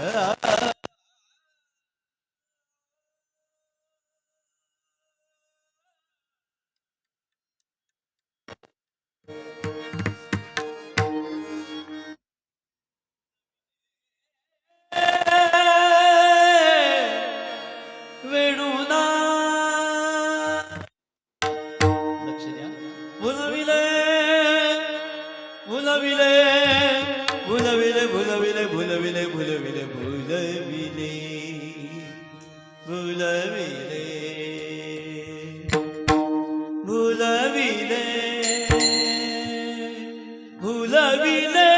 Ah bulavile bulavile bulavile bulavile bulavile bulavile bulavile bulavile bulavile bulavile